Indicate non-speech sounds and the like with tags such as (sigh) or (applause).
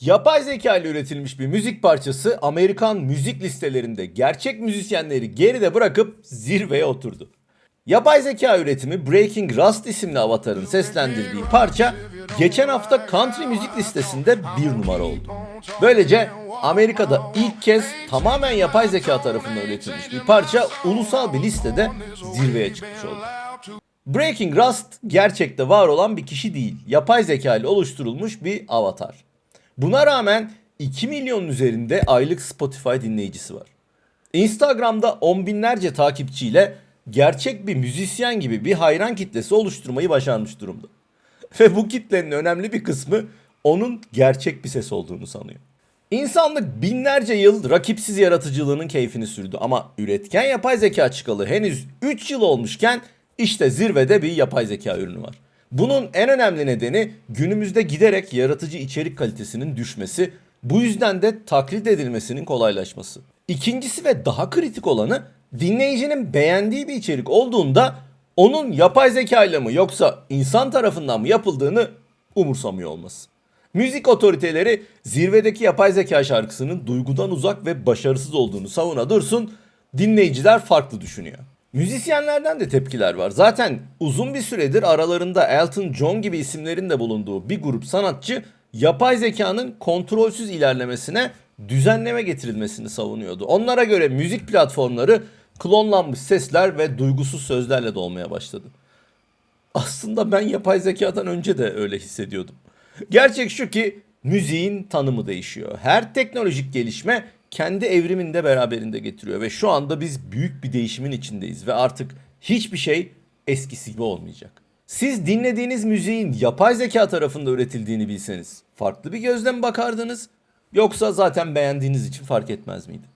Yapay zeka ile üretilmiş bir müzik parçası Amerikan müzik listelerinde gerçek müzisyenleri geride bırakıp zirveye oturdu. Yapay zeka üretimi Breaking Rust isimli avatarın seslendirdiği parça geçen hafta country müzik listesinde bir numara oldu. Böylece Amerika'da ilk kez tamamen yapay zeka tarafından üretilmiş bir parça ulusal bir listede zirveye çıkmış oldu. Breaking Rust gerçekte var olan bir kişi değil. Yapay zeka ile oluşturulmuş bir avatar. Buna rağmen 2 milyonun üzerinde aylık Spotify dinleyicisi var. Instagram'da on binlerce takipçiyle gerçek bir müzisyen gibi bir hayran kitlesi oluşturmayı başarmış durumda. (laughs) Ve bu kitlenin önemli bir kısmı onun gerçek bir ses olduğunu sanıyor. İnsanlık binlerce yıl rakipsiz yaratıcılığının keyfini sürdü ama üretken yapay zeka çıkalı henüz 3 yıl olmuşken işte zirvede bir yapay zeka ürünü var. Bunun en önemli nedeni günümüzde giderek yaratıcı içerik kalitesinin düşmesi, bu yüzden de taklit edilmesinin kolaylaşması. İkincisi ve daha kritik olanı dinleyicinin beğendiği bir içerik olduğunda onun yapay zeka ile mi yoksa insan tarafından mı yapıldığını umursamıyor olması. Müzik otoriteleri zirvedeki yapay zeka şarkısının duygudan uzak ve başarısız olduğunu savuna dursun, dinleyiciler farklı düşünüyor. Müzisyenlerden de tepkiler var. Zaten uzun bir süredir aralarında Elton John gibi isimlerin de bulunduğu bir grup sanatçı yapay zekanın kontrolsüz ilerlemesine düzenleme getirilmesini savunuyordu. Onlara göre müzik platformları klonlanmış sesler ve duygusuz sözlerle dolmaya başladı. Aslında ben yapay zekadan önce de öyle hissediyordum. Gerçek şu ki müziğin tanımı değişiyor. Her teknolojik gelişme kendi evrimini de beraberinde getiriyor ve şu anda biz büyük bir değişimin içindeyiz ve artık hiçbir şey eskisi gibi olmayacak. Siz dinlediğiniz müziğin yapay zeka tarafında üretildiğini bilseniz farklı bir gözle mi bakardınız yoksa zaten beğendiğiniz için fark etmez miydi?